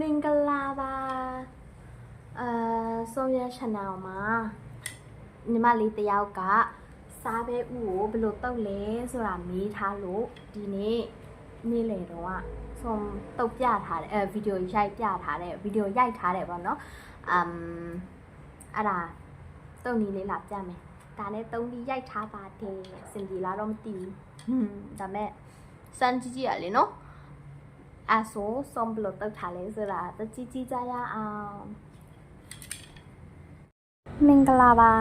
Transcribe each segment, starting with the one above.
မင်္ဂလာပါအာဆိုရ channel မှာညီမလေးတယောက်ကစားပဲဥကိုဘယ်လိုတုပ်လဲဆိုတာမေးထားလို့ဒီနေ့နေ့လေတော့ကဆုံးတုပ်ပြထားတယ်အဲဗီဒီယိုရိုက်ပြထားတယ်ဗီဒီယိုရိုက်ထားတယ်ပေါ့နော်အမ်အဲ့ဒါတုပ်နီလေးလာပြမယ်ဒါနဲ့တုံးပြီးရိုက်ထားပါတယ်စင်ဒီလာတော့မသိဘူးဟွန်းဒါမဲ့စမ်းကြည့်ကြည့်ရလေနော် အဆိုစုံဘလို့တောက်ထားလဲဆိုတာတကြည့်ကြည့်ကြရအောင်မင်္ဂလာပါ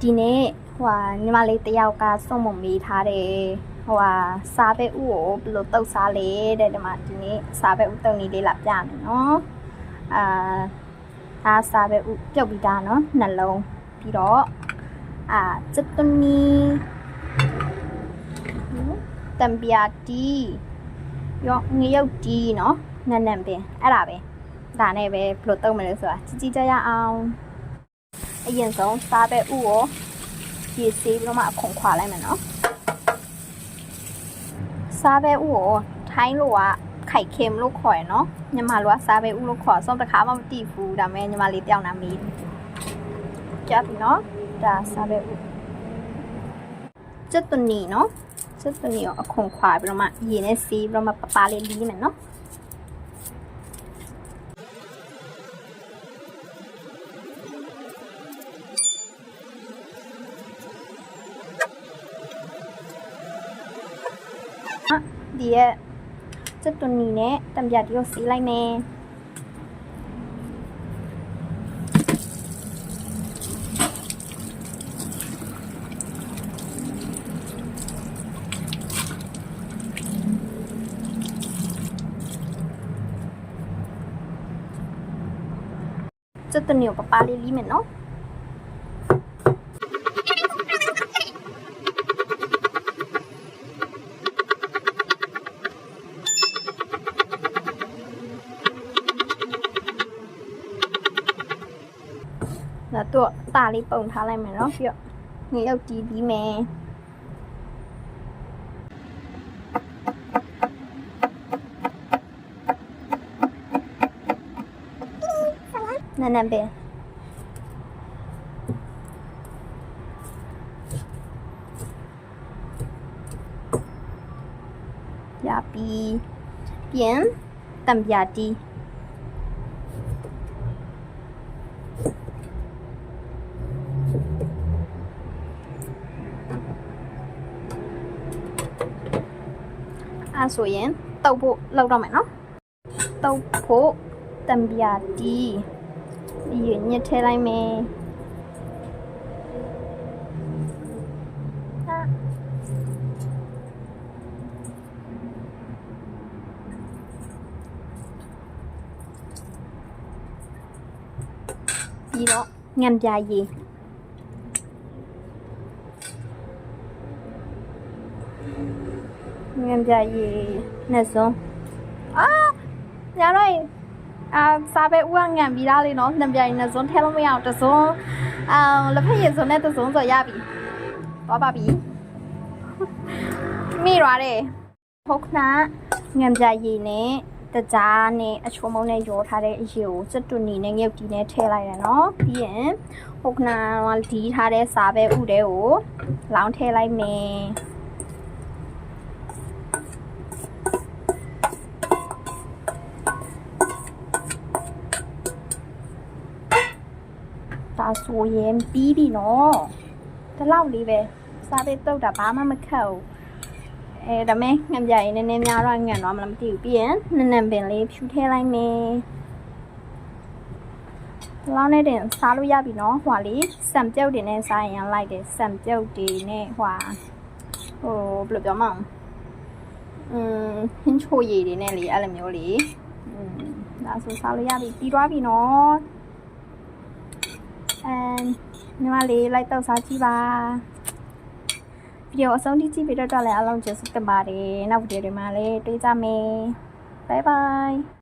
ဒီနေ့ဟိုဟာညီမလေးတယောက်ကစုံမမေးထားတယ်ဟိုဟာစားပဲဥကိုဘလို့တောက်စားလဲတဲ့ဒီမှာဒီနေ့စားပဲဥတုံနေလေးလာပြမယ်နော်အာဒါစားပဲဥပြုတ်ပြီးသားနော်နှလုံးပြီးတော့အာစက်တနီတံပြာတီ ရောငရုတ်တီးနော်နက်နက်ပင်အဲ့ဒါပဲဒါနဲ့ပဲဘယ်လိုတုံးမလဲဆိုတာကြည့်ကြည့်ကြရအောင်အရင်ဆုံးစားပဲဥကိုရေဆေးပြီးတော့မှအခွန်ခွာလိုက်မယ်နော်စားပဲဥကိုထိုင်းလိုကไข่เค็มလို့ခေါ်ရနော်ညီမလိုကစားပဲဥလို့ခေါ်ဆုံးတစ်ခါမှမသိဘူးဒါမဲ့ညီမလေးတယောက်နာမီးကြပြီနော်ဒါစားပဲဥကျက်တနီနော် စက်တနီကိုအခွန်ခွာပြီးတော့မှရေနဲ့စီးပြီးတော့မှပပလေးလီးမယ်နော်อ่ะဒီရဲ့စက်တနီနဲ့တံပြတ်တီကိုစီးလိုက်မယ် စက်တနီကိုပပလေးလီးမယ်နော်ဒါတော့အသားလေးပုံထားလိုက်မယ်နော်ပြီးတော့ငရုတ်တီးပြီးမယ် နန်းနန်းပဲရပြီပြန်တံပြာတီးအဲဆိုရင်တု ပ်ဖို့လောက်တော့မယ်နော်တုပ်ဖို့တံပြာတီးပြီးရင်ညှစ်ထဲလိုက်မယ်အာပြီးတော့ငံပြာရည်ငံပြာရည်နဲ့စုံအာညာတော့ အာစားပဲဥကငံပြီးသားလေးနော်နှစ်ပြာရည်နဲ့စုံထဲလို့မရအောင်တစ်စုံအာလက်ဖက်ရည်စုံနဲ့တစ်စုံဆိုရပြီသွားပါပြီမိရတယ်ဟုတ်ခနာငံပြာရည်နဲ့တကြားနဲ့အချိုးမုံနဲ့ရောထားတဲ့အရေကိုစက်တူနီနဲ့ငရုတ်တီနဲ့ထည့်လိုက်တယ်နော်ပြီးရင်ဟုတ်ခနာကဒီထားတဲ့စားပဲဥတဲ့ကိုလောင်းထည့်လိုက်မယ် ဒါဆိုရင်ပြီးပြီနော်ဒီလောက်လေးပဲစားပေးတော့တာဘာမှမခက်ဘူးအဲဒါမဲ့ငံပြရင်နည်းနည်းများတော့ငံတော့မလားမသိဘူးပြီးရင်နည်းနည်းပင်လေးဖြူထည့်လိုက်မယ်ဒီလောက်နဲ့တင်စားလို့ရပြီနော်ဟွာလေးစံပြုတ်တင်နဲ့စားရင်လိုက်တယ်စံပြုတ်တွေနဲ့ဟွာဟိုဘယ်လိုပြောမအောင်อืมဟင်းချိုရည်တွေနဲ့လေအဲ့လိုမျိုးလေอืมဒါဆိုစားလို့ရပြီပြီးသွားပြီနော် အဲညီမလေးလိုက်တော့စားကြည့်ပါဗီဒီယိုအဆုံးထိကြည့်ပြီးတော့လည်းအလုံးကျေးဇူးတင်ပါတယ်နောက်ဗီဒီယိုတွေမှာလည်းတွေ့ကြမယ်ဘိုင်ဘိုင်